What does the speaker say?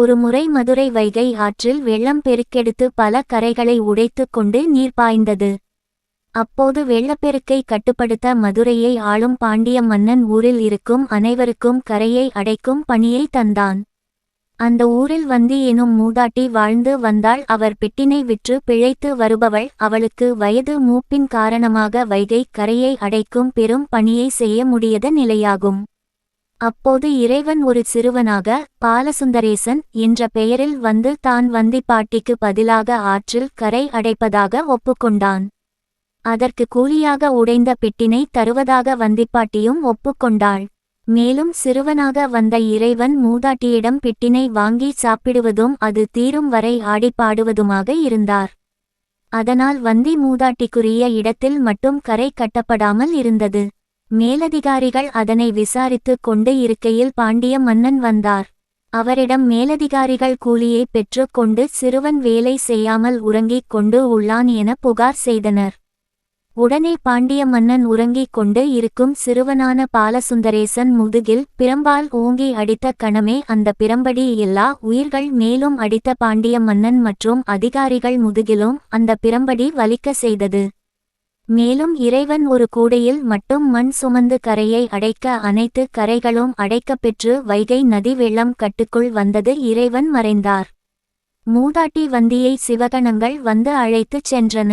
ஒருமுறை மதுரை வைகை ஆற்றில் வெள்ளம் பெருக்கெடுத்து பல கரைகளை உடைத்துக் கொண்டு நீர் பாய்ந்தது. அப்போது வெள்ளப்பெருக்கை கட்டுப்படுத்த மதுரையை ஆளும் பாண்டிய மன்னன் ஊரில் இருக்கும் அனைவருக்கும் கரையை அடைக்கும் பணியை தந்தான். அந்த ஊரில் வந்தி எனும் மூதாட்டி வாழ்ந்து வந்தாள். அவர் பெட்டினை விற்று பிழைத்து வருபவள். அவளுக்கு வயது மூப்பின் காரணமாக வைகை கரையை அடைக்கும் பெரும் பணியை செய்ய முடியத நிலையாகும். அப்போது இறைவன் ஒரு சிறுவனாக பாலசுந்தரேசன் என்ற பெயரில் வந்து தான் வந்திப்பாட்டிக்கு பதிலாக ஆற்றில் கரை அடைப்பதாக ஒப்புக்கொண்டான். அதற்கு கூலியாக உடைந்த பெட்டினை தருவதாக வந்திப்பாட்டியும் ஒப்புக்கொண்டாள். மேலும் சிறுவனாக வந்த இறைவன் மூதாட்டியிடம் பெட்டினை வாங்கி சாப்பிடுவதும் அது தீரும் வரை ஆடிப்பாடுவதுமாக இருந்தார். அதனால் வந்தி மூதாட்டிக்குரிய இடத்தில் மட்டும் கரை கட்டப்படாமல் இருந்தது. மேலதிகாரிகள் அதனை விசாரித்துக் கொண்டு இருக்கையில் பாண்டிய மன்னன் வந்தார். அவரிடம் மேலதிகாரிகள் கூலியை பெற்றுக் கொண்டு சிறுவன் வேலை செய்யாமல் உறங்கிக் கொண்டு உள்ளான் என புகார் செய்தனர். உடனே பாண்டிய மன்னன் உறங்கிக் கொண்டு இருக்கும் சிறுவனான பாலசுந்தரேசன் முதுகில் பிரம்பால் ஓங்கி அடித்த கணமே அந்த பிரம்படி எல்லா உயிர்கள் மேலும் அடித்த பாண்டிய மன்னன் மற்றும் அதிகாரிகள் முதுகிலும் அந்த பிரம்படி வலிக்க செய்தது. மேலும் இறைவன் ஒரு கூடையில் மட்டும் மண் சுமந்து கரையை அடைக்க அனைத்து கரைகளும் அடைக்கப்பெற்று வைகை நதி வெள்ளம் கட்டுக்குள் வந்தது இறைவன் மறைந்தார். மூதாட்டி வந்தியை சிவகணங்கள் வந்து அழைத்துச் சென்றன.